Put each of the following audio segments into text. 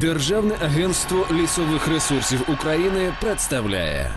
Державне агентство лісових ресурсів України представляє.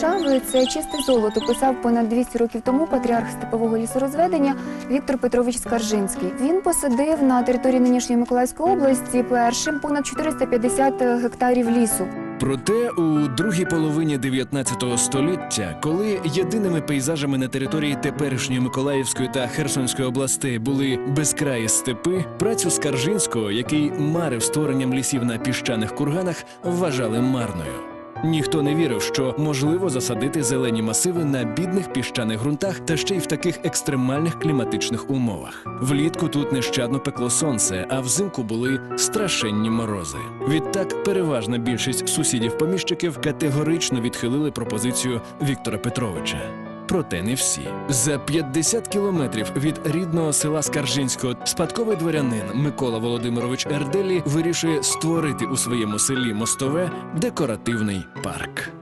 Держави це чисте золото. Писав понад 200 років тому патріарх степового лісорозведення Віктор Петрович Скаржинський. Він посадив на території нинішньої Миколаївської області першим понад 450 гектарів лісу. Проте у другій половині 19 століття, коли єдиними пейзажами на території теперішньої Миколаївської та Херсонської областей були безкраї степи, працю Скаржинського, який марив створенням лісів на піщаних курганах, вважали марною. Ніхто не вірив, що можливо засадити зелені масиви на бідних піщаних ґрунтах та ще й в таких екстремальних кліматичних умовах. Влітку тут нещадно пекло сонце, а взимку були страшенні морози. Відтак, переважна більшість сусідів-поміщиків категорично відхилили пропозицію Віктора Петровича. Проте не всі. За 50 кілометрів від рідного села Скаржинського спадковий дворянин Микола Володимирович Ерделі вирішує створити у своєму селі Мостове декоративний парк.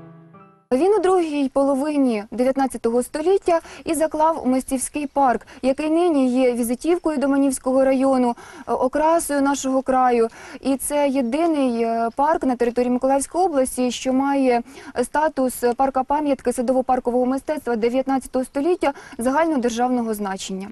Він у другій половині 19 століття і заклав Мостівський парк, який нині є візитівкою Доманівського району, е, окрасою нашого краю. І це єдиний е, парк на території Миколаївської області, що має статус парка пам'ятки садово-паркового мистецтва 19 століття загальнодержавного значення.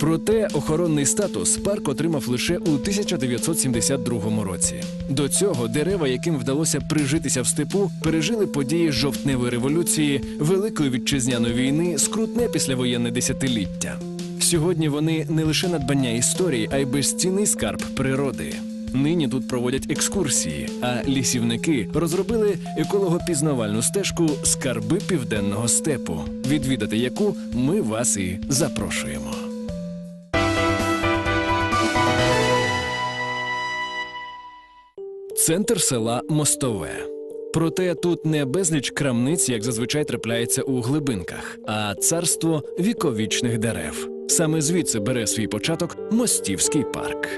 Проте охоронний статус парк отримав лише у 1972 році. До цього дерева, яким вдалося прижитися в степу, пережили події жовтневої революції, Великої вітчизняної війни, скрутне післявоєнне десятиліття. Сьогодні вони не лише надбання історії, а й безцінний скарб природи. Нині тут проводять екскурсії, а лісівники розробили еколого-пізнавальну стежку Скарби південного степу, відвідати яку ми вас і запрошуємо. Центр села Мостове. Проте тут не безліч крамниць, як зазвичай трапляється у глибинках, а царство віковічних дерев. Саме звідси бере свій початок Мостівський парк.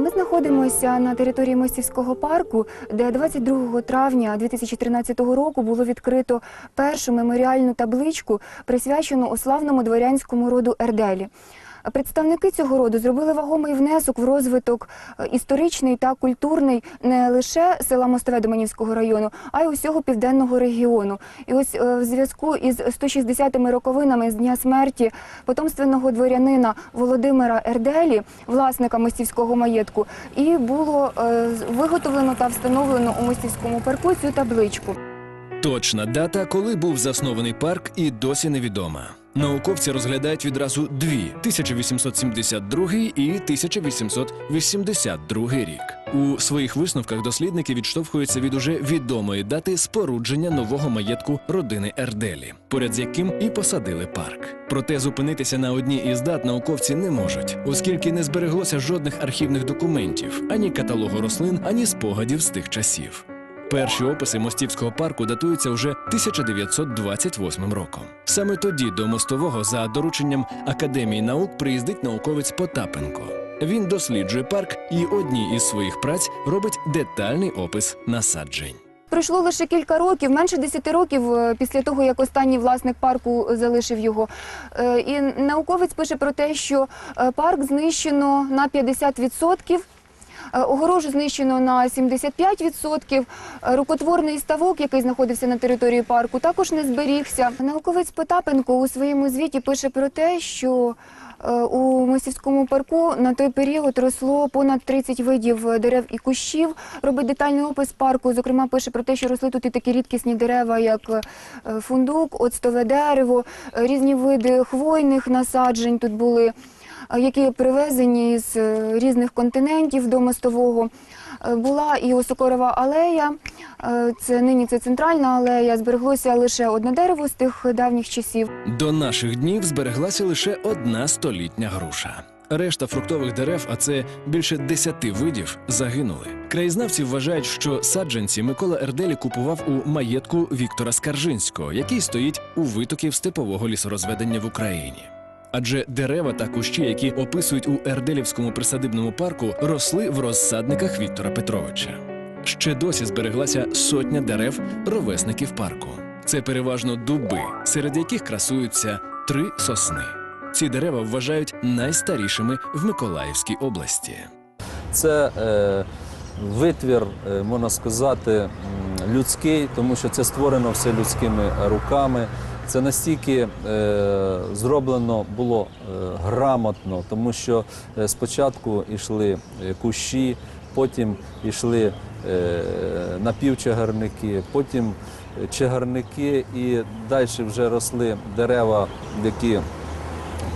Ми знаходимося на території Мостівського парку, де 22 травня 2013 року було відкрито першу меморіальну табличку, присвячену славному дворянському роду Ерделі. Представники цього роду зробили вагомий внесок в розвиток е, історичний та культурний не лише села Мостове Доманівського району, а й усього південного регіону. І ось е, в зв'язку із 160-ми роковинами з дня смерті потомственного дворянина Володимира Ерделі, власника мостівського маєтку, і було е, виготовлено та встановлено у мостівському парку цю табличку. Точна дата, коли був заснований парк, і досі невідома. Науковці розглядають відразу дві 1872 і 1882 рік. У своїх висновках дослідники відштовхуються від уже відомої дати спорудження нового маєтку родини Ерделі, поряд з яким і посадили парк. Проте зупинитися на одній із дат науковці не можуть, оскільки не збереглося жодних архівних документів, ані каталогу рослин, ані спогадів з тих часів. Перші описи мостівського парку датуються вже 1928 роком. Саме тоді до мостового за дорученням Академії наук приїздить науковець Потапенко. Він досліджує парк і одній із своїх праць робить детальний опис насаджень. Пройшло лише кілька років, менше 10 років е, після того, як останній власник парку залишив його. Е, І науковець пише про те, що е, парк знищено на 50%. Е, Огорожу знищено на 75%. Е, Рукотворний ставок, який знаходився на території парку, також не зберігся. Науковець Потапенко у своєму звіті пише про те, що е, у Мосівському парку на той період росло понад 30 видів дерев і кущів. Робить детальний опис парку. Зокрема, пише про те, що росли тут і такі рідкісні дерева, як фундук, оцтове дерево, різні види хвойних насаджень тут були, які привезені з е, різних континентів до мостового. Е, Була і осокорова алея, е, це нині це центральна алея. Збереглося лише одне дерево з тих давніх часів. До наших днів збереглася лише одна столітня груша. Решта фруктових дерев, а це більше десяти видів, загинули. Краєзнавці вважають, що саджанці Микола Ерделі купував у маєтку Віктора Скаржинського, який стоїть у витоків степового лісорозведення в Україні. Адже дерева та кущі, які описують у Ерделівському присадибному парку, росли в розсадниках Віктора Петровича. Ще досі збереглася сотня дерев ровесників парку. Це переважно дуби, серед яких красуються три сосни. Ці дерева вважають найстарішими в Миколаївській області. Це е, витвір, е, можна сказати, людський, тому що це створено все людськими руками. Це настільки е, зроблено було е, грамотно, тому що е, спочатку йшли е, кущі, потім йшли е, напівчагарники, потім е, чагарники і далі вже росли дерева, які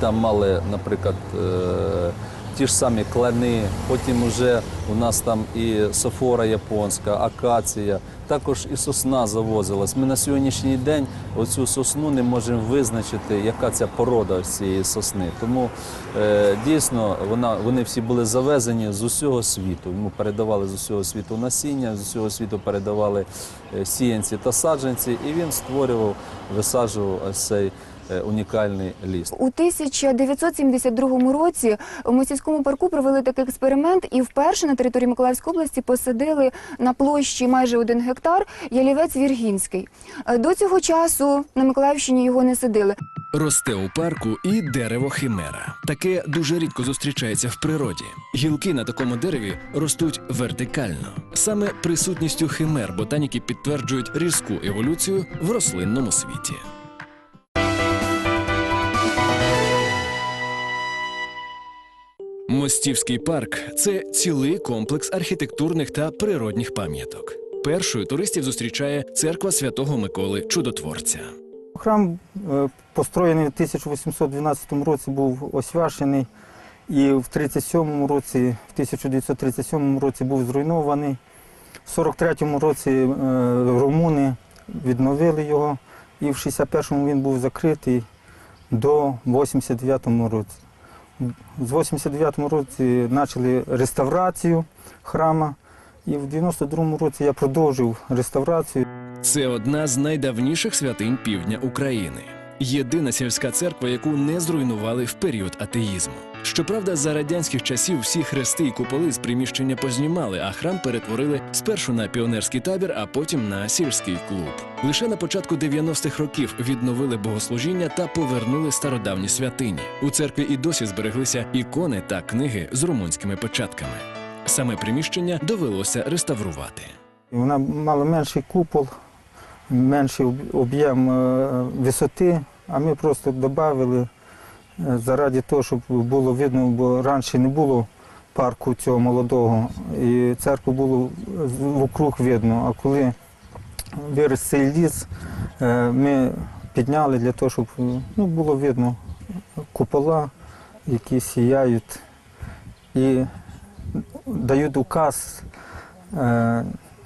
там мали, наприклад, е, ті ж самі клани, потім вже у нас там і софора японська, акація, також і сосна завозилась. Ми на сьогоднішній день оцю сосну не можемо визначити, яка ця порода цієї сосни. Тому е, дійсно вона, вони всі були завезені з усього світу. Йому передавали з усього світу насіння, з усього світу передавали е, сіянці та саджанці, і він створював, висаджував цей унікальний ліс. У 1972 році у мисівському парку провели такий експеримент і вперше на території Миколаївської області посадили на площі майже один гектар ялівець Віргінський. Е, До цього часу на Миколаївщині його не садили. Росте у парку і дерево химера. Таке дуже рідко зустрічається в природі. Гілки на такому дереві ростуть вертикально. Саме присутністю химер ботаніки підтверджують різку еволюцію в рослинному світі. Мостівський парк це цілий комплекс архітектурних та природних пам'яток. Першою туристів зустрічає церква святого Миколи Чудотворця. Храм е, построєний в 1812 році, був освячений і в 37 році, в 1937 році був зруйнований. В 43-му році е, румуни відновили його, і в 61-му він був закритий до 89-му році. В 89-му році почали реставрацію храма, і в 92-му році я продовжив реставрацію. Це одна з найдавніших святинь півдня України. Єдина сільська церква, яку не зруйнували в період атеїзму. Щоправда, за радянських часів всі хрести і куполи з приміщення познімали, а храм перетворили спершу на піонерський табір, а потім на сільський клуб. Лише на початку 90-х років відновили богослужіння та повернули стародавні святині. У церкві і досі збереглися ікони та книги з румунськими початками. Саме приміщення довелося реставрувати. Вона мала менший купол, менший об'єм е, висоти, а ми просто додали заради того, щоб було видно, бо раніше не було парку цього молодого, і церкву було вокруг видно. А коли виріс цей ліс, е, ми підняли для того, щоб ну, було видно купола, які сіяють і дають указ. е,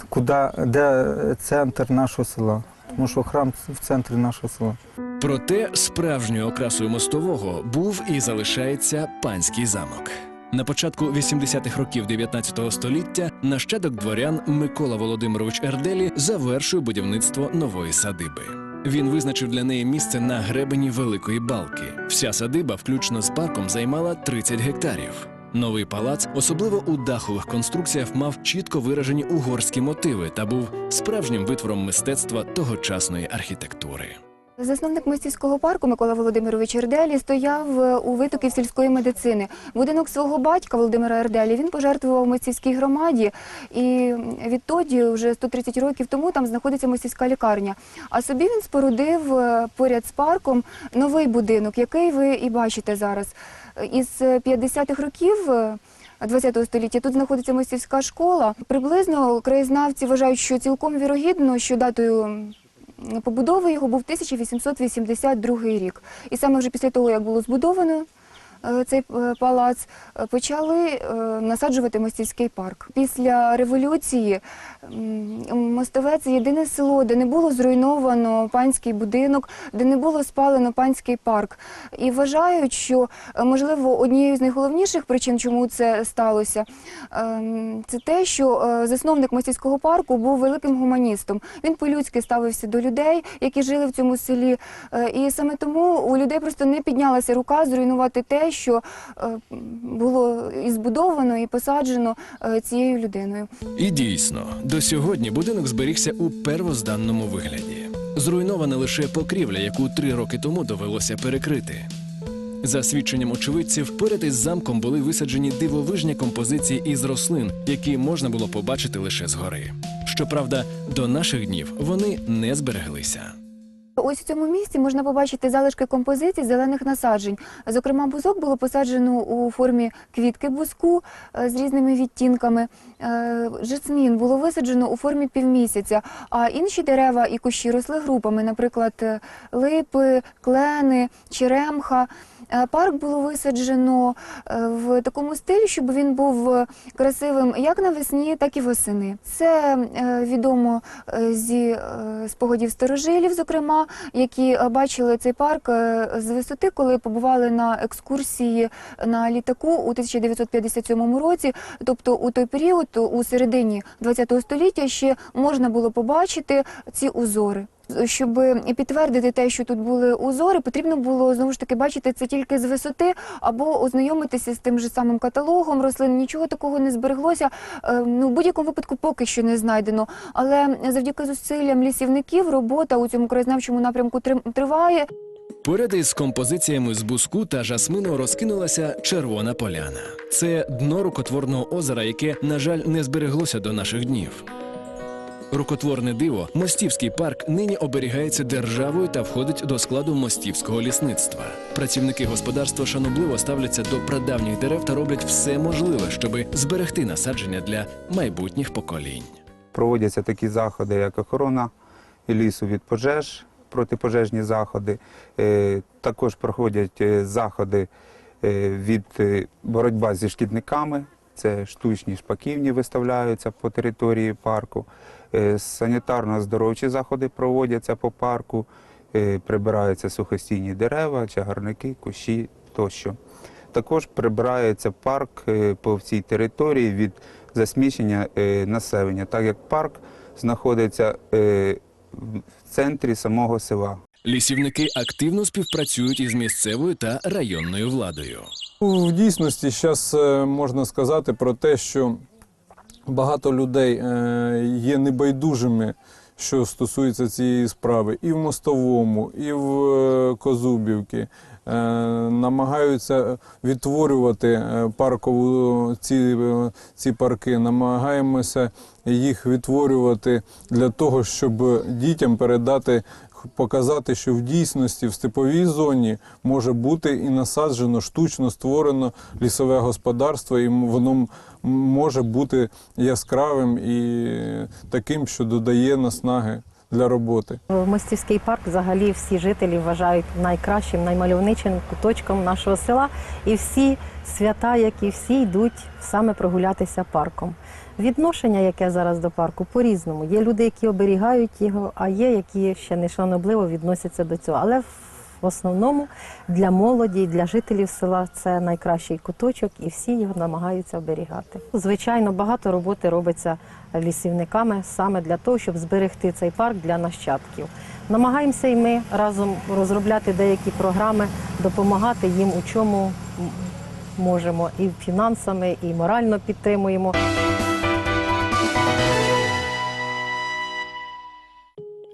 куди, де центр нашого села. Тому що храм в центрі нашого села. Проте справжньою окрасою мостового був і залишається панський замок. На початку 80-х років 19 століття нащадок дворян Микола Володимирович Ерделі завершує будівництво нової садиби. Він визначив для неї місце на гребені Великої Балки. Вся садиба, включно з парком, займала 30 гектарів. Новий палац, особливо у дахових конструкціях, мав чітко виражені угорські мотиви та був справжнім витвором мистецтва тогочасної архітектури. Засновник мистівського парку Микола Володимирович Ерделі стояв е, у витоків сільської медицини. Будинок свого батька Володимира Ерделі він пожертвував мистівській громаді, і відтоді, вже 130 років тому, там знаходиться мистівська лікарня. А собі він спорудив е, поряд з парком новий будинок, який ви і бачите зараз. Із 50-х років. е, ХХ століття тут знаходиться мистівська школа. Приблизно краєзнавці вважають, що цілком вірогідно, що датою побудови його був 1882 рік. І саме вже після того, як було збудовано цей е, палац, е, почали е, насаджувати мостівський парк. Після революції Мостовець єдине село, де не було зруйновано панський будинок, де не було спалено панський парк. І вважають, що е, можливо однією з найголовніших причин, чому це сталося, ем, це те, що е, засновник мостівського парку був великим гуманістом. Він по-людськи ставився до людей, які жили в цьому селі. Е, І саме тому у людей просто не піднялася рука зруйнувати те, що е, було і збудовано, і посаджено е, цією людиною. І дійсно, до сьогодні будинок зберігся у первозданному вигляді. Зруйнована лише покрівля, яку три роки тому довелося перекрити. За свідченням очевидців, поряд із замком були висаджені дивовижні композиції із рослин, які можна було побачити лише згори. Щоправда, до наших днів вони не збереглися. Ось у цьому місці можна побачити залишки композицій зелених насаджень. Зокрема, бузок було посаджено у формі квітки бузку е, з різними відтінками. Е, Жасмін було висаджено у формі півмісяця, а інші дерева і кущі росли групами, наприклад, е, липи, клени, черемха. Е, Парк було висаджено е, в такому стилі, щоб він був е, красивим як навесні, так і восени. Це відомо зі спогадів старожилів, зокрема, які бачили цей парк з висоти, коли побували на екскурсії на літаку у 1957 році. Тобто у той період, у середині ХХ століття, ще можна було побачити ці узори. Щоб підтвердити те, що тут були узори, потрібно було знову ж таки бачити це тільки з висоти або ознайомитися з тим же самим каталогом рослин. Нічого такого не збереглося. Е, Ну, в будь-якому випадку поки що не знайдено. Але завдяки зусиллям лісівників робота у цьому краєзнавчому напрямку триває. Поряд із композиціями з буску та жасмину розкинулася червона поляна. Це дно рукотворного озера, яке, на жаль, не збереглося до наших днів. Рукотворне диво, мостівський парк нині оберігається державою та входить до складу мостівського лісництва. Працівники господарства шанобливо ставляться до прадавніх дерев та роблять все можливе, щоб зберегти насадження для майбутніх поколінь. Проводяться такі заходи, як охорона лісу від пожеж, протипожежні заходи. Е, Також проходять е, заходи е, від боротьба зі шкідниками. Це штучні шпаківні виставляються по території парку. Е, Санітарно-здоровчі заходи проводяться по парку, е, прибираються сухостійні дерева, чагарники, кущі тощо. Також прибирається парк е, по всій території від засмічення населення, так як парк знаходиться в центрі самого села. Лісівники активно співпрацюють із місцевою та районною владою. В дійсності зараз можна сказати про те, що багато людей е, є небайдужими, що стосується цієї справи, і в Мостовому, і в е, Козубівці. Е, Намагаються відтворювати е, паркову ці, е, ці парки, намагаємося їх відтворювати для того, щоб дітям передати показати, що в дійсності в степовій зоні може бути і насаджено штучно створено лісове господарство, і воно може бути яскравим і таким, що додає наснаги для роботи. Мостівський парк взагалі всі жителі вважають найкращим, наймальовничим куточком нашого села. І всі свята, як і всі, йдуть саме прогулятися парком. Відношення, яке зараз до парку, по-різному. Є люди, які оберігають його, а є, які ще нешанобливо відносяться до цього. Але в основному для молоді, для жителів села це найкращий куточок, і всі його намагаються оберігати. Звичайно, багато роботи робиться лісівниками саме для того, щоб зберегти цей парк для нащадків. Намагаємося і ми разом розробляти деякі програми, допомагати їм у чому можемо, і фінансами, і морально підтримуємо.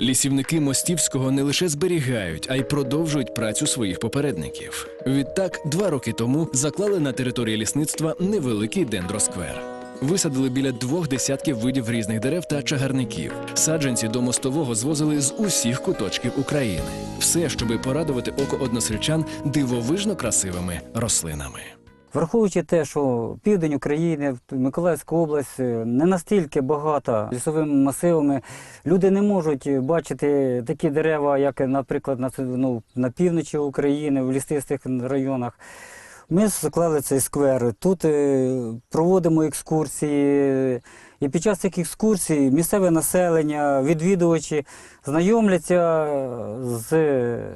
Лісівники Мостівського не лише зберігають, а й продовжують працю своїх попередників. Відтак, два роки тому заклали на території лісництва невеликий дендросквер. Висадили біля двох десятків видів різних дерев та чагарників. Саджанці до мостового звозили з усіх куточків України. Все, щоби порадувати око односельчан дивовижно красивими рослинами. Враховуючи те, що південь України, Миколаївська область е, не настільки багата лісовими масивами, люди не можуть бачити такі дерева, як, наприклад, на, ну, на півночі України, в лісистих районах. Ми заклали цей сквер. Тут е, проводимо екскурсії. І під час цих екскурсій місцеве населення, відвідувачі знайомляться з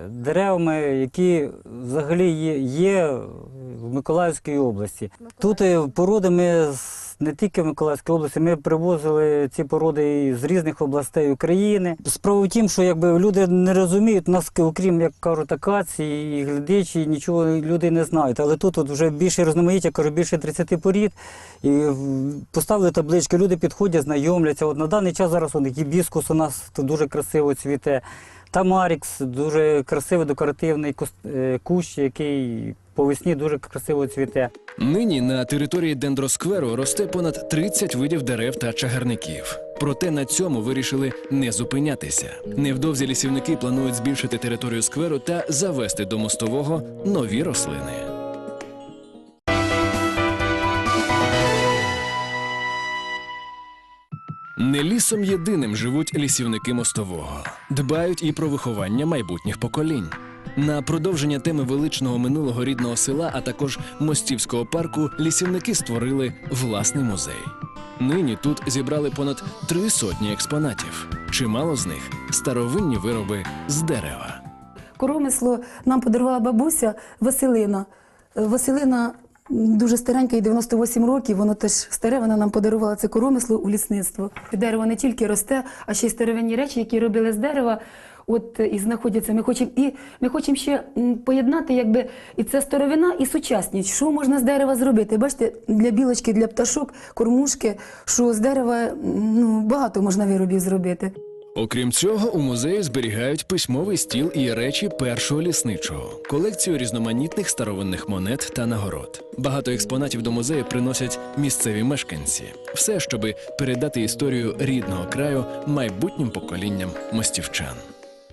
деревами, які взагалі є, в Миколаївській області. Тут е, породи ми з- не тільки в Миколаївській області, ми привозили ці породи з різних областей України. Справа в тім, що якби люди не розуміють, нас, окрім як кажуть, акації і глядичі, нічого люди не знають. Але тут от вже більше різноманіття, кажу, більше 30 порід. І поставили таблички, люди підходять, знайомляться. От на даний час зараз он, гібіскус у нас дуже красиво цвіте. Тамарікс дуже красивий декоративний е, кущ, який по весні дуже красиво цвіте. Нині на території дендроскверу росте понад 30 видів дерев та чагарників. Проте на цьому вирішили не зупинятися. Невдовзі лісівники планують збільшити територію скверу та завести до мостового нові рослини. Не лісом єдиним живуть лісівники мостового, дбають і про виховання майбутніх поколінь. На продовження теми величного минулого рідного села, а також мостівського парку, лісівники створили власний музей. Нині тут зібрали понад три сотні експонатів. Чимало з них старовинні вироби з дерева. Коромисло нам подарувала бабуся Василина. Е, Василина дуже старенька, їй 98 років, воно теж старе, вона нам подарувала це коромисло у лісництво. Дерево не тільки росте, а ще й старовинні речі, які робили з дерева. От е, і знаходяться. Ми хочемо і ми хочемо ще поєднати, якби і це старовина, і сучасність. Що можна з дерева зробити? Бачите, для білочки, для пташок, кормушки, що з дерева ну, багато можна виробів зробити. Окрім цього, у музеї зберігають письмовий стіл і речі першого лісничого, колекцію різноманітних старовинних монет та нагород. Багато експонатів до музею приносять місцеві мешканці. Все, щоби передати історію рідного краю майбутнім поколінням мостівчан.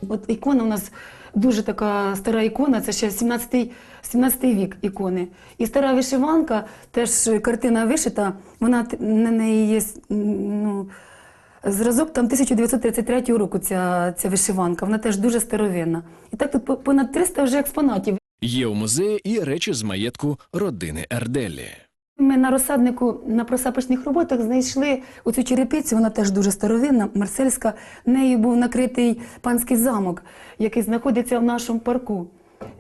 От ікона у нас дуже така стара ікона, це ще 17, 17 вік ікони. І стара вишиванка, теж картина вишита, вона на неї є ну, зразок там 1933 року ця, ця вишиванка, вона теж дуже старовинна. І так тут понад 300 вже експонатів. Є у музеї і речі з маєтку родини Ерделі. Ми на розсаднику на просапочних роботах знайшли оцю черепицю, вона теж дуже старовинна, марсельська. Нею був накритий панський замок, який знаходиться в нашому парку.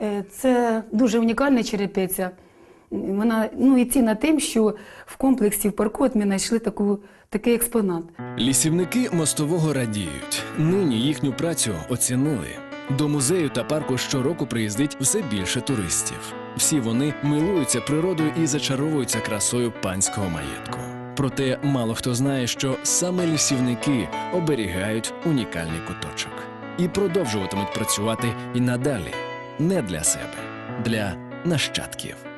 Е, Це дуже унікальна черепиця. Вона ну і ціна тим, що в комплексі в парку от ми знайшли таку, такий експонат. Лісівники мостового радіють. Нині їхню працю оцінили. До музею та парку щороку приїздить все більше туристів. Всі вони милуються природою і зачаровуються красою панського маєтку. Проте мало хто знає, що саме лісівники оберігають унікальний куточок і продовжуватимуть працювати і надалі не для себе, для нащадків.